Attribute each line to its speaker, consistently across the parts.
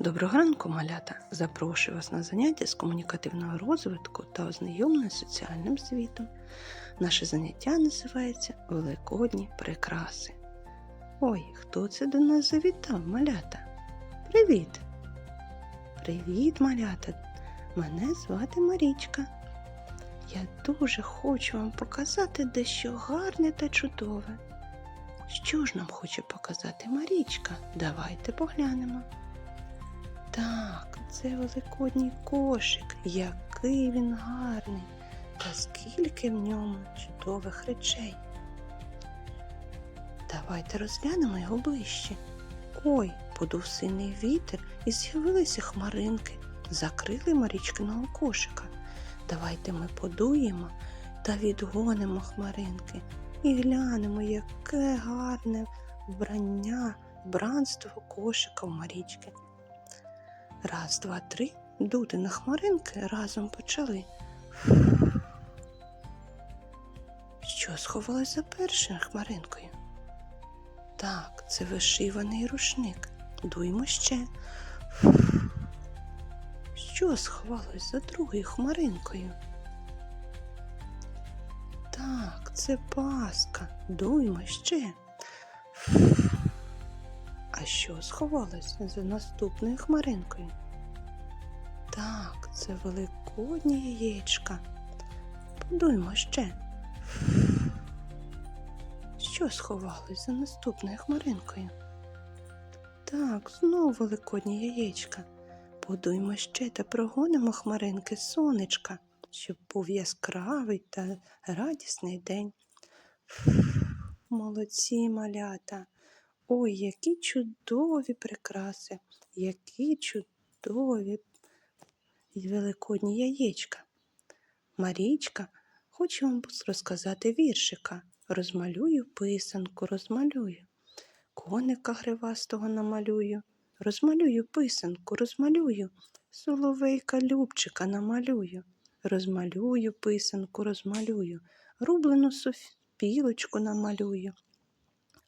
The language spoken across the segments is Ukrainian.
Speaker 1: Доброго ранку, малята! Запрошую вас на заняття з комунікативного розвитку та ознайомлення з соціальним світом. Наше заняття називається Великодні прикраси. Ой, хто це до нас завітав, малята? Привіт! Привіт, малята! Мене звати Марічка. Я дуже хочу вам показати дещо гарне та чудове. Що ж нам хоче показати Марічка? Давайте поглянемо. Так, це великодній кошик, який він гарний, та скільки в ньому чудових речей. Давайте розглянемо його ближче. Ой, подув сильний вітер і з'явилися хмаринки, закрили Марічкиного кошика. Давайте ми подуємо та відгонимо хмаринки і глянемо, яке гарне вбрання, вбранство кошика у Марічки. Раз, два, три. Дути на хмаринки разом почали. Що сховалось за першою хмаринкою? Так, це вишиваний рушник. Дуймо ще. Що сховалось за другою хмаринкою? Так, це паска. Дуймо ще. А що сховалось за наступною хмаринкою? Так, це великодні яєчка. Подуймо ще. Що сховалось за наступною хмаринкою? Так, знову великодні яєчка. Подуймо ще та прогонимо хмаринки сонечка, щоб був яскравий та радісний день. Молодці малята! Ой, які чудові прикраси, які чудові великодні яєчка. Марічка хоче вам розказати віршика. Розмалюю писанку, розмалюю. Коника гривастого намалюю, розмалюю писанку, розмалюю, соловейка любчика намалюю, розмалюю писанку, розмалюю, рублену сопілочку намалюю.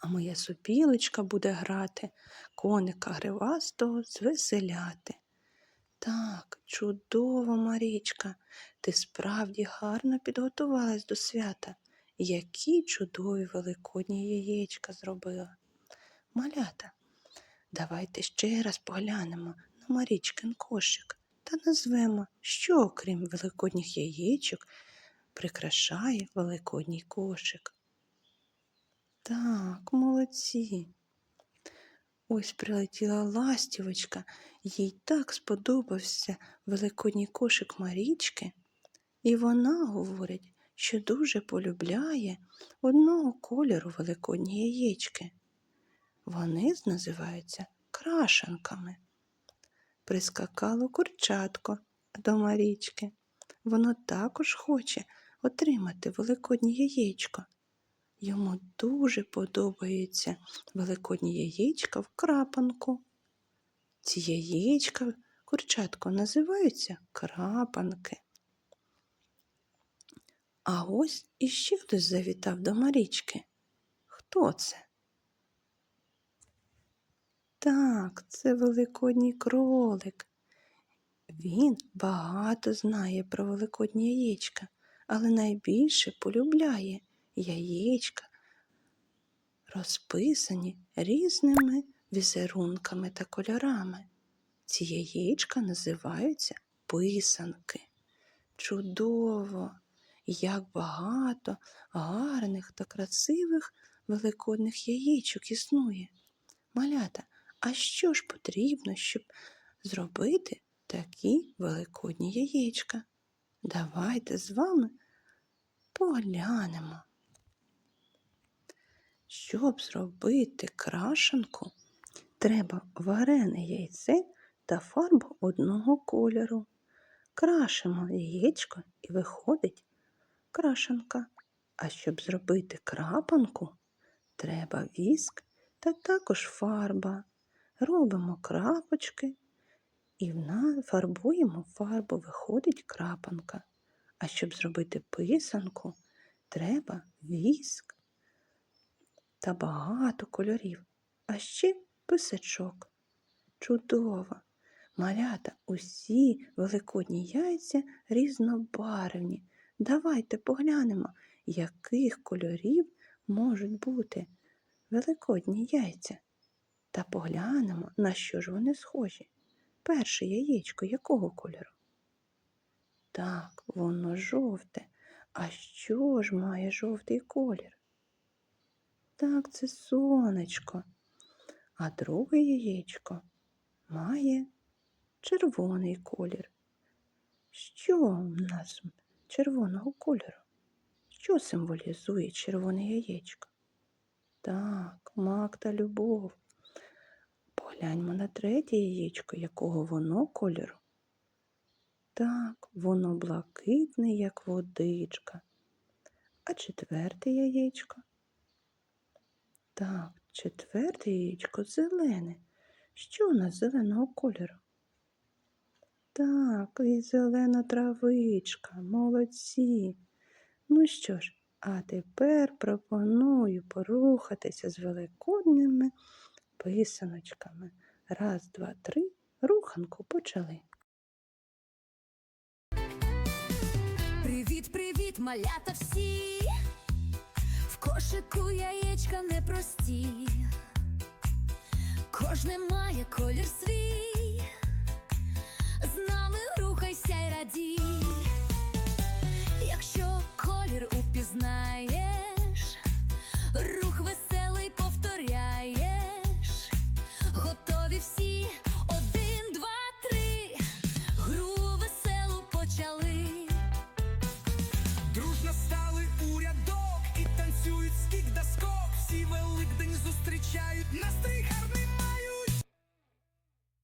Speaker 1: А моя сопілочка буде грати, коника гривастого звеселяти. Так, чудово, Марічка, ти справді гарно підготувалась до свята. Які чудові великодні яєчка зробила. Малята, давайте ще раз поглянемо на Марічкин кошик та назвемо, що, окрім великодніх яєчок, прикрашає великодній кошик. Так, молодці. Ось прилетіла ластівочка, їй так сподобався великодній кошик Марічки, і вона говорить, що дуже полюбляє одного кольору великодні яєчки. Вони називаються крашанками. Прискакало курчатко до Марічки. Воно також хоче отримати великоднє яєчко. Йому дуже подобаються великодні яєчка в крапанку. Ці яєчка курчатко називаються крапанки. А ось іще хтось завітав до Марічки. Хто це? Так, це великодній кролик. Він багато знає про великодні яєчка, але найбільше полюбляє яєчка, розписані різними візерунками та кольорами. Ці яєчка називаються писанки. Чудово! Як багато гарних та красивих великодних яєчок існує. Малята, а що ж потрібно, щоб зробити такі великодні яєчка? Давайте з вами поглянемо. Щоб зробити крашенку, треба варене яйце та фарбу одного кольору. Крашимо яєчко і виходить крашенка. А щоб зробити крапанку, треба віск та також фарба. Робимо крапочки і фарбуємо фарбу, виходить крапанка. А щоб зробити писанку, треба віск та багато кольорів, а ще писачок. Чудово! Малята, усі великодні яйця різнобарвні. Давайте поглянемо, яких кольорів можуть бути великодні яйця. Та поглянемо, на що ж вони схожі. Перше яєчко якого кольору? Так, воно жовте. А що ж має жовтий колір? Так, це сонечко. А друге яєчко має червоний колір. Що в нас червоного кольору? Що символізує червоне яєчко? Так, мак та любов. Погляньмо на третє яєчко, якого воно кольору. Так, воно блакитне, як водичка. А четверте яєчко? Так, четверте яєчко зелене. Що у нас зеленого кольору? Так, і зелена травичка, молодці. Ну що ж, а тепер пропоную порухатися з великодними писаночками. Раз, два, три. Руханку почали.
Speaker 2: Привіт, привіт, малята всі. Кошику яєчка непрості. Кожне має колір свій. З нами рухайся й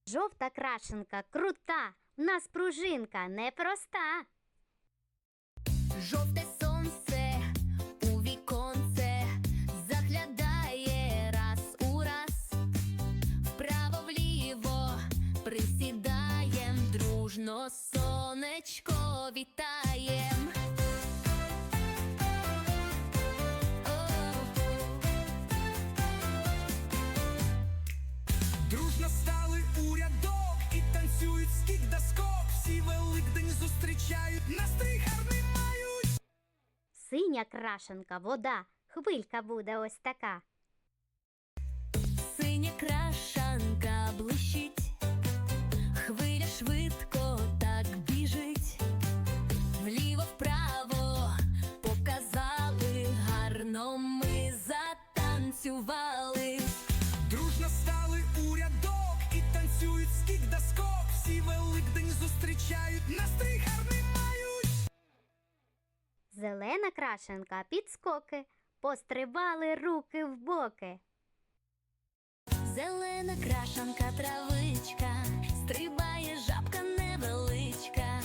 Speaker 3: Жовта крашенка крута, в нас пружинка непроста.
Speaker 2: Жовте сонце у віконце заглядає раз у раз, вправо вліво присідаєм, дружно сонечко вітаєм.
Speaker 3: Синя крашенка вода, хвилька буде ось така.
Speaker 2: Синя крашанка
Speaker 3: Зелена крашенка підскоки, пострибали руки в боки.
Speaker 2: Зелена крашанка травичка, стрибає жабка невеличка,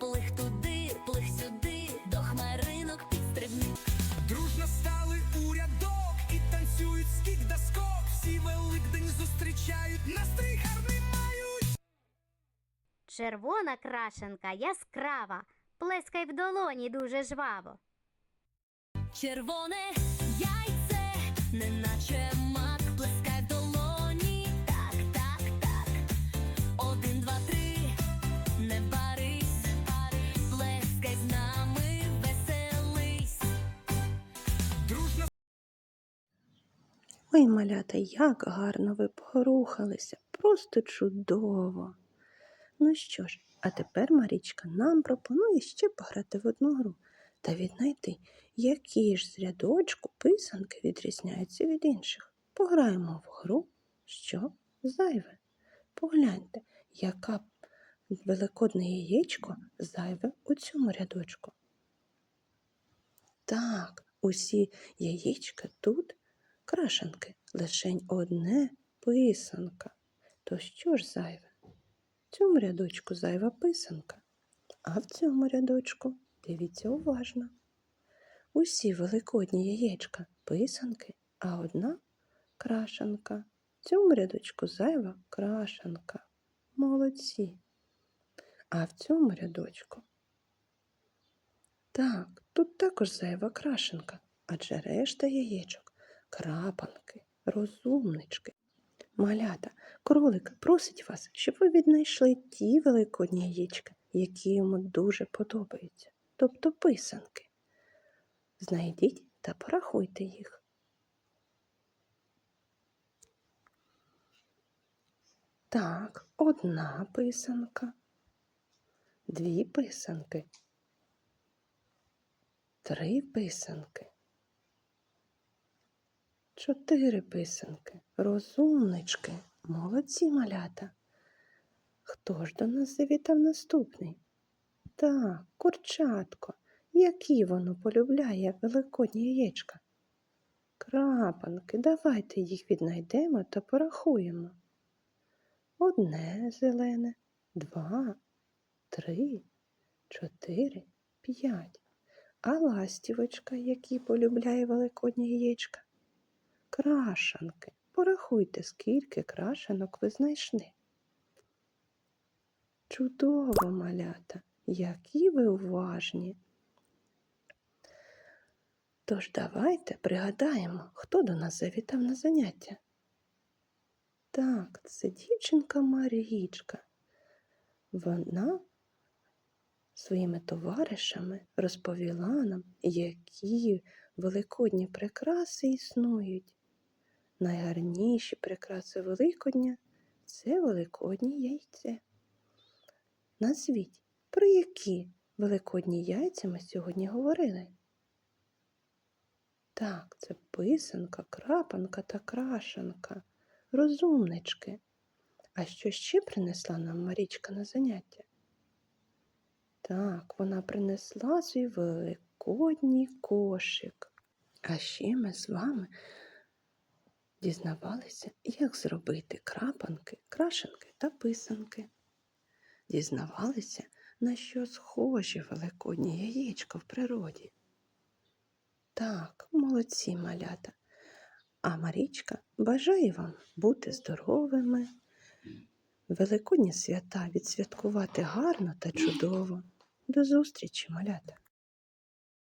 Speaker 2: плих туди, плих сюди, до хмаринок підстрибни.
Speaker 4: Дружно стали у рядок і танцюють скік да скок. Всі Великдень зустрічають, настрій гарний мають.
Speaker 3: Червона крашенка яскрава, плескай в долоні дуже жваво.
Speaker 2: Червоне яйце, неначе мак, плескай в долоні. Так, так, так. Один, два, три, не барись, плескай з нами, веселись.
Speaker 4: Дружно
Speaker 1: Ой, малята, як гарно ви порухалися, просто чудово. Ну що ж, а тепер Марічка нам пропонує ще пограти в одну гру та віднайти, які ж з рядочку писанки відрізняються від інших. Пограємо в гру, що зайве. Погляньте, яка великодне яєчко зайве у цьому рядочку. Так, усі яєчка тут крашенки, лишень одне писанка. То що ж зайве? Цьому рядочку зайва писанка, а в цьому рядочку дивіться уважно. Усі великодні яєчка писанки, а одна крашенка. В цьому рядочку зайва крашенка. Молодці. А в цьому рядочку. Так, тут також зайва крашенка, адже решта яєчок крапанки, розумнички. Малята, Кролик просить вас, щоб ви віднайшли ті великодні яєчка, які йому дуже подобаються, тобто писанки. Знайдіть та порахуйте їх. Так, одна писанка, дві писанки, три писанки, чотири писанки, розумнички, молодці малята. Хто ж до нас завітав наступний? Так, курчатко, які воно полюбляє великодні яєчка. Крапанки, давайте їх віднайдемо та порахуємо. Одне зелене, два, три, чотири, п'ять. А ластівочка, які полюбляє великодні яєчка. Крашанки. Порахуйте, скільки крашанок ви знайшли. Чудово, малята, які ви уважні. Тож давайте пригадаємо, хто до нас завітав на заняття. Так, це дівчинка Марічка. Вона своїми товаришами розповіла нам, які великодні прикраси існують. Найгарніші прикраси Великодня це великодні яйця. Назвіть, про які великодні яйця ми сьогодні говорили? Так, це писанка, крапанка та крашанка, розумнички. А що ще принесла нам Марічка на заняття? Так, вона принесла свій великодній кошик. А ще ми з вами дізнавалися, як зробити крапанки, крашенки та писанки. Дізнавалися, на що схожі великодні яєчка в природі. Так, молодці малята. А Марічка бажає вам бути здоровими, великодні свята відсвяткувати гарно та чудово. До зустрічі, малята!